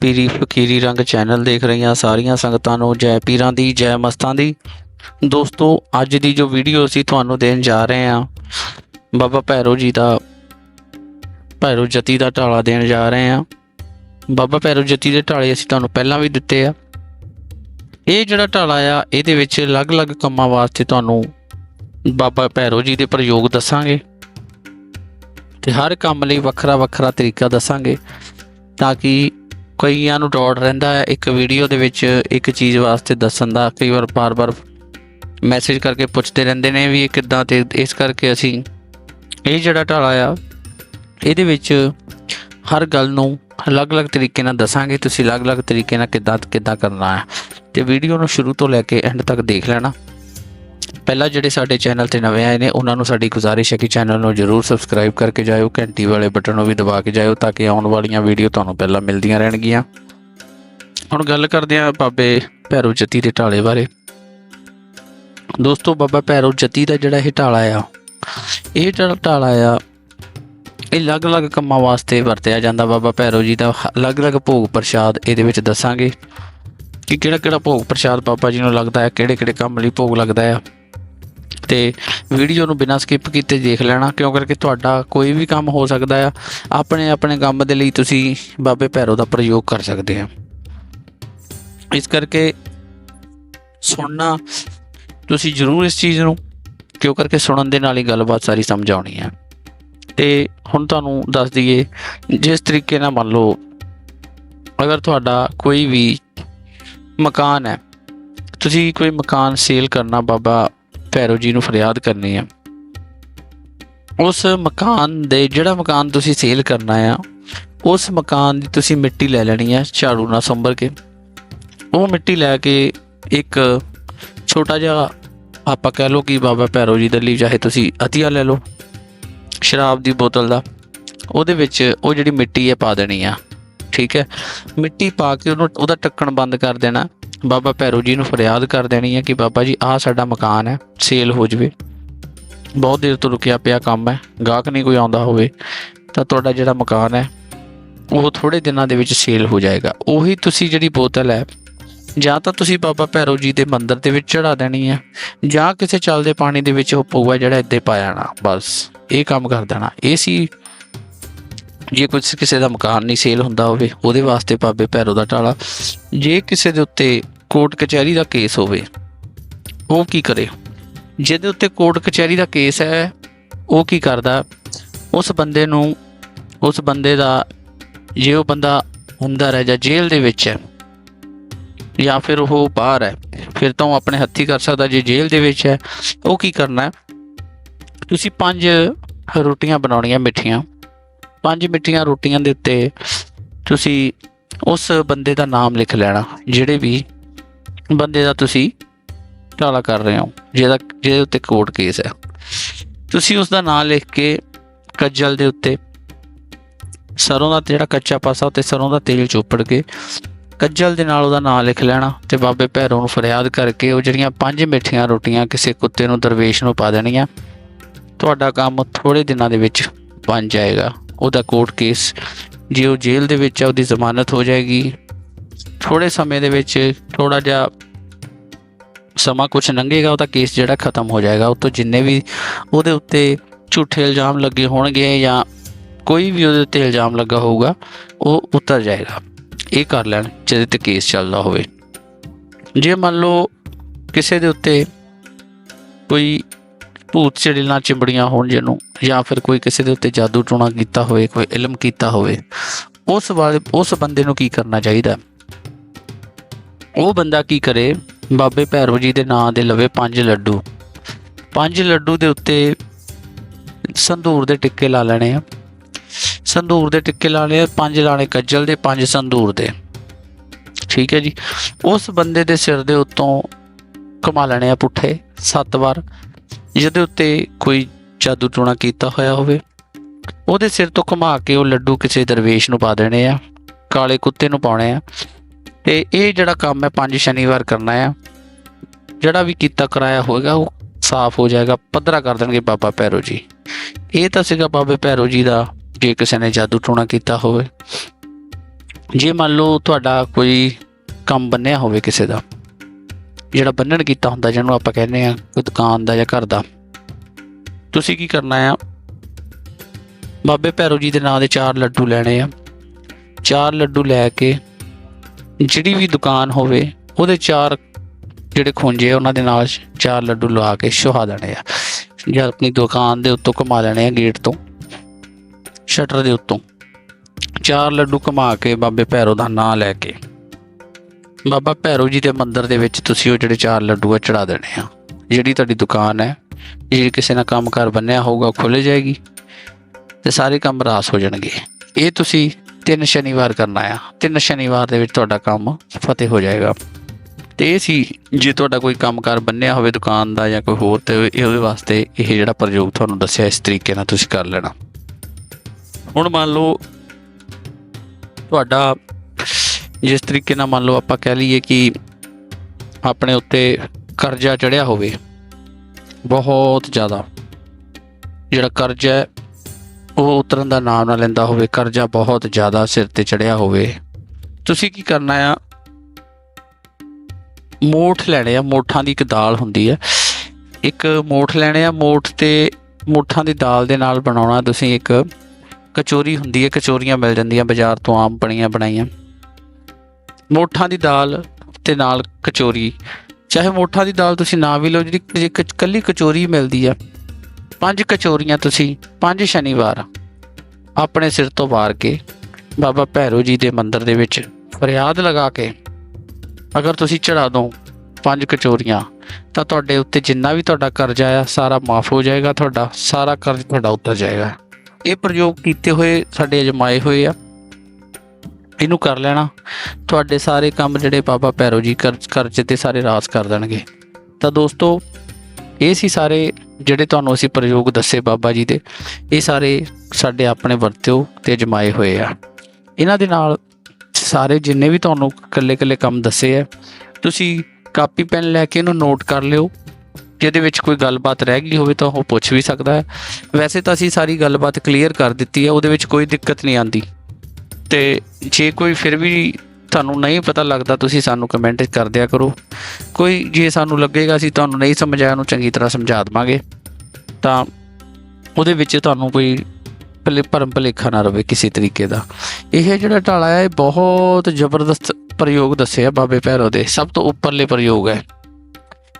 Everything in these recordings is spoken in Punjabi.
ਪੀਰੀ ਫਕੀਰੀ ਰੰਗ ਚੈਨਲ ਦੇਖ ਰਹੀਆਂ ਸਾਰੀਆਂ ਸੰਗਤਾਂ ਨੂੰ ਜੈ ਪੀਰਾਂ ਦੀ, ਜੈ ਮਸਤਾਂ ਦੀ। ਦੋਸਤੋ, ਅੱਜ ਦੀ ਜੋ ਵੀਡੀਓ ਅਸੀਂ ਤੁਹਾਨੂੰ ਦੇਣ ਜਾ ਰਹੇ ਹਾਂ, ਬਾਬਾ ਭੈਰੋ ਜੀ ਦਾ, ਭੈਰੋ ਜਤੀ ਦਾ ਢਾਲਾ ਦੇਣ ਜਾ ਰਹੇ ਹਾਂ। ਬਾਬਾ ਭੈਰੋ ਜਤੀ ਦੇ ਢਾਲੇ ਅਸੀਂ ਤੁਹਾਨੂੰ ਪਹਿਲਾਂ ਵੀ ਦਿੱਤੇ ਆ। ਇਹ ਜਿਹੜਾ ਢਾਲਾ ਆ, ਇਹਦੇ ਵਿੱਚ ਅਲੱਗ-ਅਲੱਗ ਕੰਮਾਂ ਵਾਸਤੇ ਤੁਹਾਨੂੰ ਬਾਬਾ ਭੈਰੋ ਜੀ ਦੇ ਪ੍ਰਯੋਗ ਦੱਸਾਂਗੇ। ਤੇ ਹਰ ਕੰਮ ਲਈ ਵੱਖਰਾ ਵੱਖਰਾ ਤਰੀਕਾ ਦੱਸਾਂਗੇ ਤਾਂ ਕਿ ਕਈਆਂ ਨੂੰ ਡਾਊਟ ਰਹਿੰਦਾ ਹੈ, ਇੱਕ ਵੀਡੀਓ ਦੇ ਵਿੱਚ ਇੱਕ ਚੀਜ਼ ਵਾਸਤੇ ਦੱਸਣ ਦਾ ਕਈ ਵਾਰ ਬਾਰ-ਬਾਰ ਮੈਸੇਜ ਕਰਕੇ ਪੁੱਛਦੇ ਰਹਿੰਦੇ ਨੇ ਵੀ ਇਹ ਕਿੱਦਾਂ ਤੇ ਇਸ ਕਰਕੇ ਅਸੀਂ ਇਹ ਜਿਹੜਾ ਢਾਲਾ ਆ, ਇਹਦੇ ਵਿੱਚ ਹਰ ਗੱਲ ਨੂੰ ਅਲੱਗ-ਅਲੱਗ ਤਰੀਕੇ ਨਾਲ ਦੱਸਾਂਗੇ, ਤੁਸੀਂ ਅਲੱਗ-ਅਲੱਗ ਤਰੀਕੇ ਨਾਲ ਕਿੱਦਾਂ ਕਿੱਦਾਂ ਕਰਨਾ ਹੈ ਤੇ ਵੀਡੀਓ ਨੂੰ ਸ਼ੁਰੂ ਤੋਂ ਲੈ ਕੇ ਐਂਡ ਤੱਕ ਦੇਖ ਲੈਣਾ। ਪਹਿਲਾਂ ਜਿਹੜੇ ਸਾਡੇ ਚੈਨਲ ਤੇ ਨਵੇਂ ਆਏ ਨੇ, ਉਹਨਾਂ ਨੂੰ ਸਾਡੀ ਗੁਜ਼ਾਰਿਸ਼ ਹੈ ਕਿ ਚੈਨਲ ਨੂੰ ਜਰੂਰ ਸਬਸਕ੍ਰਾਈਬ ਕਰਕੇ ਜਾਇਓ, ਘੰਟੀ ਵਾਲੇ ਬਟਨ ਨੂੰ ਵੀ ਦਬਾ ਕੇ ਜਾਇਓ ਤਾਂ ਕਿ ਆਉਣ ਵਾਲੀਆਂ ਵੀਡੀਓ ਤੁਹਾਨੂੰ ਪਹਿਲਾਂ ਮਿਲਦੀਆਂ ਰਹਿਣਗੀਆਂ। ਹੁਣ ਗੱਲ ਕਰਦੇ ਹਾਂ ਬਾਬੇ ਭੈਰੋ ਜਤੀ ਦੇ ਢਾਲੇ ਬਾਰੇ। ਦੋਸਤੋ, ਬਾਬਾ ਭੈਰੋ ਜਤੀ ਦਾ ਜਿਹੜਾ ਇਹ ਢਾਲਾ ਆ, ਇਹ ਜਿਹੜਾ ਢਾਲਾ ਆ, ਇਹ ਅਲੱਗ-ਅਲੱਗ ਕੰਮਾਂ ਵਾਸਤੇ ਵਰਤਿਆ ਜਾਂਦਾ ਬਾਬਾ ਭੈਰੋ ਜੀ ਦਾ। ਅਲੱਗ-ਅਲੱਗ ਭੋਗ ਪ੍ਰਸ਼ਾਦ ਇਹਦੇ ਵਿੱਚ ਦੱਸਾਂਗੇ ਕਿ ਕਿਹੜਾ-ਕਿਹੜਾ ਭੋਗ ਪ੍ਰਸ਼ਾਦ ਬਾਬਾ ਜੀ ਨੂੰ ਲੱਗਦਾ ਹੈ, ਕਿਹੜੇ-ਕਿਹੜੇ ਕੰਮ ਲਈ ਭੋਗ ਲੱਗਦਾ ਹੈ ਤੇ ਵੀਡੀਓ ਨੂੰ ਬਿਨਾਂ ਸਕਿਪ ਕੀਤੇ ਦੇਖ ਲੈਣਾ, ਕਿਉਂ ਕਰਕੇ ਤੁਹਾਡਾ ਕੋਈ ਵੀ ਕੰਮ ਹੋ ਸਕਦਾ ਆ, ਆਪਣੇ ਆਪਣੇ ਕੰਮ ਦੇ ਲਈ ਤੁਸੀਂ ਬਾਬੇ ਭੈਰੋ ਦਾ ਪ੍ਰਯੋਗ ਕਰ ਸਕਦੇ ਆ। ਇਸ ਕਰਕੇ ਸੁਣਨਾ, ਤੁਸੀਂ ਜ਼ਰੂਰ ਇਸ ਚੀਜ਼ ਨੂੰ, ਕਿਉਂ ਕਰਕੇ ਸੁਣਨ ਦੇ ਨਾਲ ਹੀ ਗੱਲਬਾਤ ਸਾਰੀ ਸਮਝ ਆਉਣੀ ਹੈ ਤੇ ਹੁਣ ਤੁਹਾਨੂੰ ਦੱਸ ਦਈਏ, ਜਿਸ ਤਰੀਕੇ ਨਾਲ ਮੰਨ ਲਓ, ਅਗਰ ਤੁਹਾਡਾ ਕੋਈ ਵੀ ਮਕਾਨ ਹੈ, ਤੁਸੀਂ ਕੋਈ ਮਕਾਨ ਸੇਲ ਕਰਨਾ ਬਾਬਾ ਭੈਰੋ ਜੀ ਨੂੰ ਫਰਿਆਦ ਕਰਨੀ ਹੈ ਉਸ ਮਕਾਨ ਦੇ, ਜਿਹੜਾ ਮਕਾਨ ਤੁਸੀਂ ਸੇਲ ਕਰਨਾ ਆ, ਉਸ ਮਕਾਨ ਦੀ ਤੁਸੀਂ ਮਿੱਟੀ ਲੈ ਲੈਣੀ ਹੈ ਝਾੜੂ ਨਾਲ ਸੰਭਰ ਕੇ। ਉਹ ਮਿੱਟੀ ਲੈ ਕੇ ਇੱਕ ਛੋਟਾ ਜਿਹਾ ਆਪਾਂ ਕਹਿ ਲਓ ਕਿ ਬਾਬਾ ਭੈਰੋ ਜੀ ਦੇ ਲਈ, ਚਾਹੇ ਤੁਸੀਂ ਅਤੀਆ ਲੈ ਲਓ, ਸ਼ਰਾਬ ਦੀ ਬੋਤਲ ਦਾ, ਉਹਦੇ ਵਿੱਚ ਉਹ ਜਿਹੜੀ ਮਿੱਟੀ ਹੈ ਪਾ ਦੇਣੀ ਆ। ਠੀਕ ਹੈ? ਮਿੱਟੀ ਪਾ ਕੇ ਉਹਨੂੰ, ਉਹਦਾ ਢੱਕਣ ਬੰਦ ਕਰ ਦੇਣਾ। ਬਾਬਾ ਭੈਰੋ ਜੀ ਨੂੰ ਫਰਿਆਦ ਕਰ ਦੇਣੀ ਹੈ ਕਿ ਬਾਬਾ ਜੀ, ਆਹ ਸਾਡਾ ਮਕਾਨ ਹੈ ਸੇਲ ਹੋ ਜਵੇ। ਬਹੁਤ ਦੇਰ ਤੋਂ ਰੁਕਿਆ ਪਿਆ ਕੰਮ ਹੈ, ਗਾਹਕ ਨਹੀਂ ਕੋਈ ਆਉਂਦਾ ਹੋਵੇ, ਤਾਂ ਤੁਹਾਡਾ ਜਿਹੜਾ ਮਕਾਨ ਹੈ, ਉਹ ਥੋੜੇ ਦਿਨਾਂ ਦੇ ਵਿੱਚ ਸੇਲ ਹੋ ਜਾਏਗਾ। ਉਹੀ ਤੁਸੀਂ ਜਿਹੜੀ ਬੋਤਲ ਹੈ, ਜਾਂ ਤਾਂ ਤੁਸੀਂ ਬਾਬਾ ਭੈਰੋ ਜੀ ਦੇ ਮੰਦਿਰ ਦੇ ਵਿੱਚ ਚੜਾ ਦੇਣੀ ਹੈ, ਜਾਂ ਕਿਸੇ ਚੱਲਦੇ ਪਾਣੀ ਦੇ ਵਿੱਚ ਉਹ ਪਊਆ ਜਿਹੜਾ ਇੱਦੇ ਪਾ ਜਾਣਾ ਬਸ, ਇਹ ਕੰਮ ਕਰ ਦੇਣਾ। ਇਹ ਸੀ ਜੇ ਕੁਝ ਕਿਸੇ ਦਾ ਮਕਾਨ ਨਹੀਂ ਸੇਲ ਹੁੰਦਾ ਹੋਵੇ, ਉਹਦੇ ਵਾਸਤੇ ਬਾਬੇ ਭੈਰੋ ਦਾ ਟਾਲਾ। ਜੇ ਕਿਸੇ ਦੇ ਉੱਤੇ ਕੋਰਟ ਕਚਹਿਰੀ ਦਾ ਕੇਸ ਹੋਵੇ, ਉਹ ਕੀ ਕਰੇ? ਜਿਹਦੇ ਉੱਤੇ ਕੋਰਟ ਕਚਹਿਰੀ ਦਾ ਕੇਸ ਹੈ, ਉਹ ਕੀ ਕਰਦਾ? ਉਸ ਬੰਦੇ ਨੂੰ, ਉਸ ਬੰਦੇ ਦਾ, ਜੇ ਉਹ ਬੰਦਾ ਹੁੰਦਾ ਰਹਿ ਜਾਂ ਜੇਲ੍ਹ ਦੇ ਵਿੱਚ ਹੈ, ਜਾਂ ਫਿਰ ਉਹ ਬਾਹਰ ਹੈ, ਫਿਰ ਤਾਂ ਉਹ ਆਪਣੇ ਹੱਥੀ ਕਰ ਸਕਦਾ, ਜੇ ਜੇਲ੍ਹ ਦੇ ਵਿੱਚ ਹੈ, ਉਹ ਕੀ ਕਰਨਾ ਤੁਸੀਂ ਪੰਜ ਰੋਟੀਆਂ ਬਣਾਉਣੀਆਂ ਮਿੱਠੀਆਂ। ਪੰਜ ਮਿੱਠੀਆਂ ਰੋਟੀਆਂ ਦੇ ਉੱਤੇ ਤੁਸੀਂ ਉਸ ਬੰਦੇ ਦਾ ਨਾਮ ਲਿਖ ਲੈਣਾ, ਜਿਹੜੇ ਵੀ ਬੰਦੇ ਦਾ ਤੁਸੀਂ ਢਾਲਾ ਕਰ ਰਹੇ ਹੋ, ਜਿਹਦਾ, ਜਿਹਦੇ ਉੱਤੇ ਕੋਰਟ ਕੇਸ ਹੈ। ਤੁਸੀਂ ਉਸ ਦਾ ਨਾਮ ਲਿਖ ਕੇ ਕੱਜਲ ਦੇ ਉੱਤੇ, ਸਰੋਂ ਦਾ ਜਿਹੜਾ ਕੱਚਾ ਪਾਸਾ ਉੱਤੇ ਸਰੋਂ ਦਾ ਤੇਲ ਚੋਪੜ ਕੇ ਕੱਜਲ ਦੇ ਨਾਲ ਉਹਦਾ ਨਾਮ ਲਿਖ ਲੈਣਾ ਤੇ ਬਾਬੇ ਭੈਰੋਂ ਨੂੰ ਫਰਿਆਦ ਕਰਕੇ ਉਹ ਜਿਹੜੀਆਂ ਪੰਜ ਮਿੱਠੀਆਂ ਰੋਟੀਆਂ ਕਿਸੇ ਕੁੱਤੇ ਨੂੰ ਦਰਵੇਸ਼ ਨੂੰ ਪਾ ਦੇਣੀਆਂ, ਤੁਹਾਡਾ ਕੰਮ ਥੋੜੇ ਦਿਨਾਂ ਦੇ ਵਿੱਚ ਬਣ ਜਾਏਗਾ। ਉਹਦਾ ਕੋਰਟ ਕੇਸ ਜੇ ਉਹ ਜੇਲ੍ਹ ਦੇ ਵਿੱਚ ਆ, ਉਹਦੀ ਜ਼ਮਾਨਤ ਹੋ ਜਾਏਗੀ। ਥੋੜੇ ਸਮੇਂ ਦੇ ਵਿੱਚ ਥੋੜਾ ਜਿਹਾ ਸਮਾਂ ਕੁਝ ਲੰਘੇਗਾ, ਉਹਦਾ ਕੇਸ ਜਿਹੜਾ ਖਤਮ ਹੋ ਜਾਏਗਾ। ਉਹ ਜਿੰਨੇ ਵੀ ਉਹਦੇ ਉੱਤੇ ਝੂਠੇ ਇਲਜ਼ਾਮ ਲੱਗੇ ਹੋਣਗੇ ਜਾਂ ਕੋਈ ਵੀ ਉਹਦੇ ਉੱਤੇ ਇਲਜ਼ਾਮ ਲੱਗਾ ਹੋਊਗਾ, ਉਹ ਉਤਰ ਜਾਏਗਾ। ਇਹ ਕਰ ਲੈਣ, ਜਿਹਦੇ ਤੇ ਕੇਸ ਚੱਲਦਾ ਹੋਵੇ। ਜੇ ਮੰਨ ਲਓ ਕਿਸੇ ਦੇ ਉੱਤੇ ਕੋਈ ਭੂਤ ਚੜੇਲਾਂ ਚਿੰਬੜੀਆਂ ਹੋਣ ਜਿਹਨੂੰ, ਜਾਂ ਫਿਰ ਕੋਈ ਕਿਸੇ ਦੇ ਉੱਤੇ ਜਾਦੂ ਟੋਣਾ ਕੀਤਾ ਹੋਵੇ, ਕੋਈ ਇਲਮ ਕੀਤਾ ਹੋਵੇ, ਉਸ ਵਾਲੇ ਉਸ ਬੰਦੇ ਨੂੰ ਕੀ ਕਰਨਾ ਚਾਹੀਦਾ? ਉਹ ਬੰਦਾ ਕੀ ਕਰੇ? ਬਾਬੇ ਭੈਰੋ ਜੀ ਦੇ ਨਾਂ ਦੇ ਲਵੇ ਪੰਜ ਲੱਡੂ। ਪੰਜ ਲੱਡੂ ਦੇ ਉੱਤੇ ਸੰਧੂਰ ਦੇ ਟਿੱਕੇ ਲਾ ਲੈਣੇ ਆ। ਸੰਧੂਰ ਦੇ ਟਿੱਕੇ ਲਾਣੇ ਪੰਜ ਲਾਣੇ ਕੱਜਲ ਦੇ, ਪੰਜ ਸੰਧੂਰ ਦੇ। ਠੀਕ ਹੈ ਜੀ। ਉਸ ਬੰਦੇ ਦੇ ਸਿਰ ਦੇ ਉੱਤੋਂ ਕਮਾ ਲੈਣੇ ਆ ਪੁੱਠੇ, ਸੱਤ ਵਾਰ। ਜਿਹਦੇ ਉੱਤੇ ਕੋਈ ਜਾਦੂ ਟੂਣਾ ਕੀਤਾ ਹੋਇਆ ਹੋਵੇ। ਉਹਦੇ ਸਿਰ ਤੋਂ ਘੁਮਾ ਕੇ ਉਹ ਲੱਡੂ ਕਿਸੇ ਦਰਵੇਸ਼ ਨੂੰ ਪਾ ਦੇਣੇ ਆ, ਕਾਲੇ ਕੁੱਤੇ ਨੂੰ ਪਾਉਣੇ ਆ। ਤੇ ਇਹ ਜਿਹੜਾ ਕੰਮ ਹੈ ਪੰਜ ਸ਼ਨੀਵਾਰ ਕਰਨਾ ਆ, ਜਿਹੜਾ ਵੀ ਕੀਤਾ ਕਰਾਇਆ ਹੋਏਗਾ, ਉਹ ਸਾਫ਼ ਹੋ ਜਾਏਗਾ, ਪੱਧਰਾ ਕਰ ਦੇਣਗੇ ਬਾਬਾ ਭੈਰੋ ਜੀ। ਇਹ ਤਾਂ ਸੀਗਾ ਬਾਬੇ ਭੈਰੋ ਜੀ ਦਾ, ਜੇ ਕਿਸੇ ਨੇ ਜਾਦੂ ਟੂਣਾ ਕੀਤਾ ਹੋਵੇ। ਜੇ ਮੰਨ ਲਓ ਤੁਹਾਡਾ ਕੋਈ ਕੰਮ ਬੰਨਿਆ ਹੋਵੇ ਕਿਸੇ ਦਾ ਜਿਹੜਾ ਬੰਨਣ ਕੀਤਾ ਹੁੰਦਾ, ਜਿਹਨੂੰ ਆਪਾਂ ਕਹਿੰਦੇ ਆ ਕੋਈ ਦੁਕਾਨ ਦਾ ਜਾਂ ਘਰ ਦਾ। ਤੁਸੀਂ ਕੀ ਕਰਨਾ ਆ? ਬਾਬੇ ਭੈਰੋ ਜੀ ਦੇ ਨਾਂ ਦੇ ਚਾਰ ਲੱਡੂ ਲੈਣੇ ਆ। ਚਾਰ ਲੱਡੂ ਲੈ ਕੇ ਜਿਹੜੀ ਵੀ ਦੁਕਾਨ ਹੋਵੇ, ਉਹਦੇ ਚਾਰ ਜਿਹੜੇ ਖੁੰਝੇ ਆ, ਉਹਨਾਂ ਦੇ ਨਾਲ ਚਾਰ ਲੱਡੂ ਲਵਾ ਕੇ ਸੁਹਾ ਦੇਣੇ ਆ। ਜਾਂ ਆਪਣੀ ਦੁਕਾਨ ਦੇ ਉੱਤੋਂ ਘੁਮਾ ਲੈਣੇ ਆ ਗੇਟ ਤੋਂ, ਸ਼ਟਰ ਦੇ ਉੱਤੋਂ। ਚਾਰ ਲੱਡੂ ਘੁਮਾ ਕੇ ਬਾਬੇ ਭੈਰੋ ਦਾ ਨਾਂ ਲੈ ਕੇ। ਬਾਬਾ ਭੈਰੋ ਜੀ ਦੇ ਮੰਦਿਰ ਦੇ ਵਿੱਚ ਤੁਸੀਂ ਉਹ ਜਿਹੜੇ ਚਾਰ ਲੱਡੂ ਆ ਚੜਾ ਦੇਣੇ ਆ। ਜਿਹੜੀ ਤੁਹਾਡੀ ਦੁਕਾਨ ਹੈ ਜੇ ਕਿਸੇ ਨਾਲ ਕੰਮਕਾਰ ਬੰਨਿਆ ਹੋਊਗਾ, ਉਹ ਖੁੱਲ ਜਾਏਗੀ ਤੇ ਸਾਰੇ ਕੰਮ ਰਾਸ ਹੋ ਜਾਣਗੇ। ਇਹ ਤੁਸੀਂ ਤਿੰਨ ਸ਼ਨੀਵਾਰ ਕਰਨਾ ਆ। ਤਿੰਨ ਸ਼ਨੀਵਾਰ ਦੇ ਵਿੱਚ ਤੁਹਾਡਾ ਕੰਮ ਫਤਿਹ ਹੋ ਜਾਏਗਾ। ਤੇ ਇਹ ਸੀ, ਜੇ ਤੁਹਾਡਾ ਕੋਈ ਕੰਮਕਾਰ ਬੰਨਿਆ ਹੋਵੇ ਦੁਕਾਨ ਦਾ ਜਾਂ ਕੋਈ ਹੋਰ, ਤੇ ਇਹਦੇ ਵਾਸਤੇ ਇਹ ਜਿਹੜਾ ਪ੍ਰਯੋਗ ਤੁਹਾਨੂੰ ਦੱਸਿਆ, ਇਸ ਤਰੀਕੇ ਨਾਲ ਤੁਸੀਂ ਕਰ ਲੈਣਾ। ਹੁਣ ਮੰਨ ਲਓ ਤੁਹਾਡਾ ਜਿਸ ਤਰੀਕੇ ਨਾਲ ਮੰਨ ਲਓ ਆਪਾਂ ਕਹਿ ਲਈਏ ਕਿ ਆਪਣੇ ਉੱਤੇ ਕਰਜ਼ਾ ਚੜਿਆ ਹੋਵੇ, ਬਹੁਤ ਜ਼ਿਆਦਾ। ਜਿਹੜਾ ਕਰਜ਼ਾ ਹੈ, ਉਹ ਉਤਰਨ ਦਾ ਨਾਮ ਨਾ ਲੈਂਦਾ ਹੋਵੇ, ਕਰਜ਼ਾ ਬਹੁਤ ਜ਼ਿਆਦਾ ਸਿਰ ਤੇ ਚੜਿਆ ਹੋਵੇ। ਤੁਸੀਂ ਕੀ ਕਰਨਾ ਆ? ਮੋਠ ਲੈਣੇ ਆ, ਮੋਠਾਂ ਦੀ ਇੱਕ ਦਾਲ ਹੁੰਦੀ ਹੈ। ਇੱਕ ਮੋਠ ਲੈਣੇ ਆ, ਮੋਠ ਤੇ ਮੋਠਾਂ ਦੀ ਦਾਲ ਦੇ ਨਾਲ ਬਣਾਉਣਾ, ਤੁਸੀਂ ਇੱਕ ਕਚੋਰੀ ਹੁੰਦੀ ਹੈ, ਕਚੋਰੀਆਂ ਮਿਲ ਜਾਂਦੀਆਂ, ਬਾਜ਼ਾਰ ਤੋਂ ਆਮ ਬਣੀਆਂ ਬਣਾਈਆਂ। ਮੋਠਾਂ ਦੀ ਦਾਲ ਤੇ ਨਾਲ ਕਚੋਰੀ। ਚਾਹੇ ਮੋਠਾਂ ਦੀ ਦਾਲ ਤੁਸੀਂ ਨਾ ਵੀ ਲਓ, ਜਿਹੜੀ ਕ- ਕੱਲੀ ਕਚੋਰੀ ਮਿਲਦੀ ਆ। ਪੰਜ ਕਚੋਰੀਆਂ ਤੁਸੀਂ ਪੰਜ ਸ਼ਨੀਵਾਰ ਆਪਣੇ ਸਿਰ ਤੋਂ ਵਾਰ ਕੇ ਬਾਬਾ ਭੈਰੋ ਜੀ ਦੇ ਮੰਦਿਰ ਦੇ ਵਿੱਚ ਫਰਿਆਦ ਲਗਾ ਕੇ ਅਗਰ ਤੁਸੀਂ ਚੜਾ ਦੋ ਪੰਜ ਕਚੋਰੀਆਂ, ਤਾਂ ਤੁਹਾਡੇ ਉੱਤੇ ਜਿੰਨਾ ਵੀ ਤੁਹਾਡਾ ਕਰਜ਼ਾ ਆ, ਸਾਰਾ ਮਾਫ ਹੋ ਜਾਏਗਾ, ਤੁਹਾਡਾ ਸਾਰਾ ਕਰਜ਼ ਤੁਹਾਡਾ ਉਤਰ ਜਾਏਗਾ। ਇਹ ਪ੍ਰਯੋਗ ਕੀਤੇ ਹੋਏ ਸਾਡੇ ਅਜਮਾਏ ਹੋਏ ਆ। ਇਹਨੂੰ ਕਰ ਲੈਣਾ। ਤੁਹਾਡੇ ਸਾਰੇ ਕੰਮ ਜਿਹੜੇ ਬਾਬਾ ਭੈਰੋ ਜੀ ਕਰਜ਼ ਕਰਜ਼ੇ ਤੇ ਸਾਰੇ ਰਾਸ ਕਰ ਦੇਣਗੇ। ਤਾਂ ਦੋਸਤੋ, ਇਹ ਸੀ ਸਾਰੇ ਜਿਹੜੇ ਤੁਹਾਨੂੰ ਅਸੀਂ ਪ੍ਰਯੋਗ ਦੱਸੇ ਬਾਬਾ ਜੀ ਦੇ। ਇਹ ਸਾਰੇ ਸਾਡੇ ਆਪਣੇ ਵਰਤਿਓ ਤੇ ਅਜਮਾਏ ਹੋਏ ਆ। ਇਹਨਾਂ ਦੇ ਨਾਲ ਸਾਰੇ ਜਿੰਨੇ ਵੀ ਤੁਹਾਨੂੰ ਇਕੱਲੇ-ਇਕੱਲੇ ਕੰਮ ਦੱਸੇ ਆ, ਤੁਸੀਂ ਕਾਪੀ, ਪੈਨ ਲੈ ਕੇ ਇਹਨੂੰ ਨੋਟ ਕਰ ਲਿਓ। ਜਿਹਦੇ ਵਿੱਚ ਕੋਈ ਗੱਲਬਾਤ ਰਹਿ ਗਈ ਹੋਵੇ ਤਾਂ ਉਹ ਪੁੱਛ ਵੀ ਸਕਦਾ ਹੈ। ਵੈਸੇ ਤਾਂ ਅਸੀਂ ਸਾਰੀ ਗੱਲਬਾਤ ਕਲੀਅਰ ਕਰ ਦਿੱਤੀ ਹੈ, ਉਹਦੇ ਵਿੱਚ ਕੋਈ ਦਿੱਕਤ ਨਹੀਂ ਆਂਦੀ ਤੇ ਜੇ ਕੋਈ ਫਿਰ ਵੀ ਤੁਹਾਨੂੰ ਨਹੀਂ ਪਤਾ ਲੱਗਦਾ, ਤੁਸੀਂ ਸਾਨੂੰ ਕਮੈਂਟ ਕਰ ਦਿਆ ਕਰੋ। ਕੋਈ ਜੇ ਸਾਨੂੰ ਲੱਗੇਗਾ ਅਸੀਂ ਤੁਹਾਨੂੰ ਨਹੀਂ ਸਮਝਾਇਆ, ਉਹਨੂੰ ਚੰਗੀ ਤਰ੍ਹਾਂ ਸਮਝਾ ਦੇਵਾਂਗੇ। ਤਾਂ ਉਹਦੇ ਵਿੱਚ ਤੁਹਾਨੂੰ ਕੋਈ ਭਲੇ ਭਰਮ ਭਲੇਖਾ ਨਾ ਰਵੇ ਕਿਸੇ ਤਰੀਕੇ ਦਾ। ਇਹ ਜਿਹੜਾ ਢਾਲਾ ਹੈ, ਇਹ ਬਹੁਤ ਜ਼ਬਰਦਸਤ ਪ੍ਰਯੋਗ ਦੱਸਿਆ ਬਾਬੇ ਭੈਰੋ ਦੇ। ਸਭ ਤੋਂ ਉੱਪਰਲੇ ਪ੍ਰਯੋਗ ਹੈ।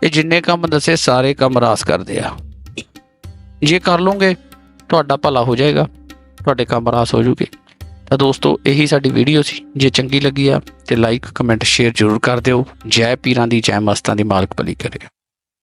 ਇਹ ਜਿੰਨੇ ਕੰਮ ਦੱਸੇ, ਸਾਰੇ ਕੰਮ ਰਾਸ ਕਰਦੇ ਆ। ਜੇ ਕਰ ਲਓਗੇ, ਤੁਹਾਡਾ ਭਲਾ ਹੋ ਜਾਏਗਾ। ਤੁਹਾਡੇ ਕੰਮ ਰਾਸ ਹੋ ਜੂਗੇ। ਤਾਂ ਦੋਸਤੋ, ਇਹੀ ਸਾਡੀ ਵੀਡੀਓ ਸੀ। ਜੇ ਚੰਗੀ ਲੱਗੀ ਆ, ਤੇ ਲਾਈਕ ਕਮੈਂਟ ਸ਼ੇਅਰ ਜ਼ਰੂਰ ਕਰ ਦਿਓ। ਜੈ ਪੀਰਾਂ ਦੀ, ਜੈ ਮਸਤਾਂ ਦੀ ਮਾਲਕ ਭਲੀ ਕਰੇ।